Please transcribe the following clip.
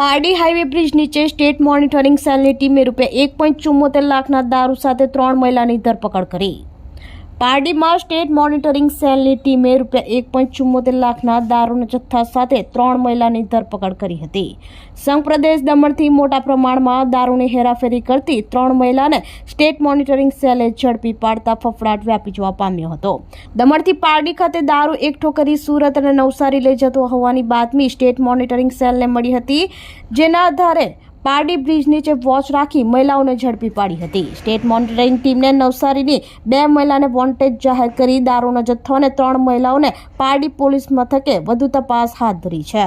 Pardi highway bridge નીચે state monitoring સેલની ટીમે રૂપિયા એક પોઈન્ટ ચુમ્મોતેર લાખના દારૂ સાથે ત્રણ મહિલાની ધરપકડ કરી. પારડીમાં સ્ટેટ મોનિટરિંગ સેલની ટીમે રૂપિયા એક પોઈન્ટ ચુમ્મોતેર લાખના દારૂના જથ્થા સાથે ત્રણ મહિલાની ધરપકડ કરી હતી. સંઘ પ્રદેશ દમણથી મોટા પ્રમાણમાં દારૂની હેરાફેરી કરતી ત્રણ મહિલાને સ્ટેટ મોનિટરિંગ સેલે ઝડપી પાડતા ફફડાટ વ્યાપી જવા પામ્યો હતો. દમણથી પારડી ખાતે દારૂ એકઠો કરી સુરત અને નવસારી લઈ જતો હોવાની બાતમી સ્ટેટ મોનિટરિંગ સેલને મળી હતી, જેના આધારે પારડી બ્રિજ નીચે વોચ રાખી મહિલાઓને ઝડપી પાડી હતી. સ્ટેટ મોનિટરિંગ ટીમને નવસારીની બે મહિલાને વોન્ટેજ જાહેર કરી દારૂનો જથ્થો અને ત્રણ મહિલાઓને પારડી પોલીસ મથકે વધુ તપાસ હાથ ધરી છે.